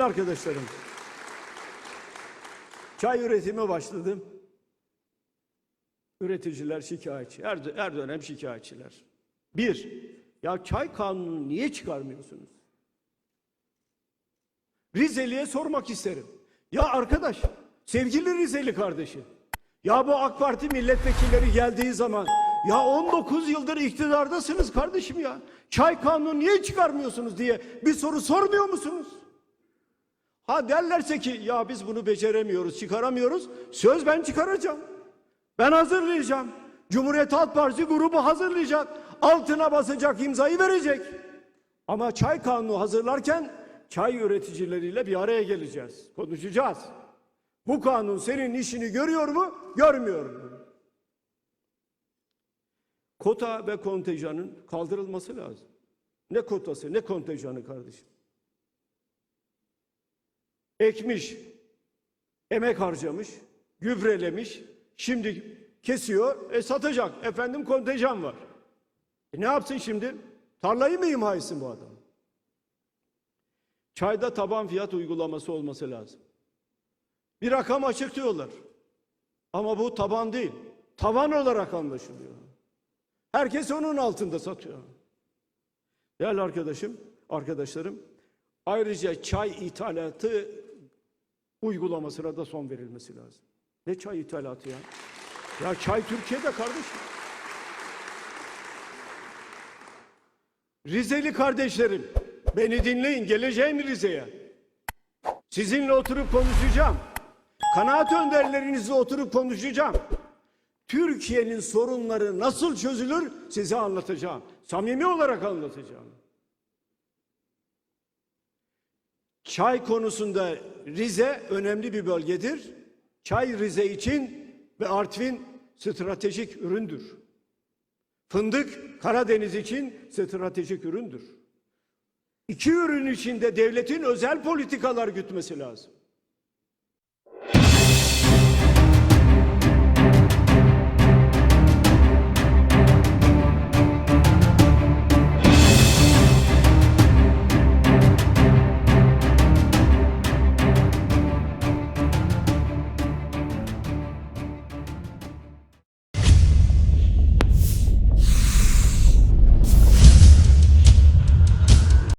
Arkadaşlarım, çay üretimi başladı. Üreticiler şikayetçi, her, her dönem şikayetçiler. Bir, ya çay kanunu niye çıkarmıyorsunuz? Rizeli'ye sormak isterim. Ya arkadaş, sevgili Rizeli kardeşim, ya bu AK Parti milletvekilleri geldiği zaman, ya 19 yıldır iktidardasınız kardeşim ya, çay kanunu niye çıkarmıyorsunuz diye bir soru sormuyor musunuz? Ha derlerse ki ya biz bunu beceremiyoruz, çıkaramıyoruz. Söz ben çıkaracağım. Ben hazırlayacağım. Cumhuriyet Halk Partisi grubu hazırlayacak. Altına basacak, imzayı verecek. Ama çay kanunu hazırlarken çay üreticileriyle bir araya geleceğiz. Konuşacağız. Bu kanun senin işini görüyor mu, görmüyor mu? Kota ve kontenjanın kaldırılması lazım. Ne kotası, ne kontenjanı kardeşim? Ekmiş, emek harcamış, gübrelemiş, şimdi kesiyor, e satacak. Efendim kontenjan var. E ne yapsın şimdi? Tarlayı mı imha etsin bu adam? Çayda taban fiyat uygulaması olması lazım. Bir rakam açıklıyorlar. Ama bu taban değil. Tavan olarak anlaşılıyor. Herkes onun altında satıyor. Değerli arkadaşım, arkadaşlarım, ayrıca çay ithalatı uygulamasına da son verilmesi lazım. Ne çay ithalatı ya? Ya çay Türkiye'de kardeşim. Rizeli kardeşlerim, beni dinleyin, geleceğim Rize'ye. Sizinle oturup konuşacağım. Kanaat önderlerinizle oturup konuşacağım. Türkiye'nin sorunları nasıl çözülür size anlatacağım. Samimi olarak anlatacağım. Çay konusunda Rize önemli bir bölgedir. Çay Rize için ve Artvin stratejik üründür. Fındık Karadeniz için stratejik üründür. İki ürün içinde devletin özel politikalar gütmesi lazım.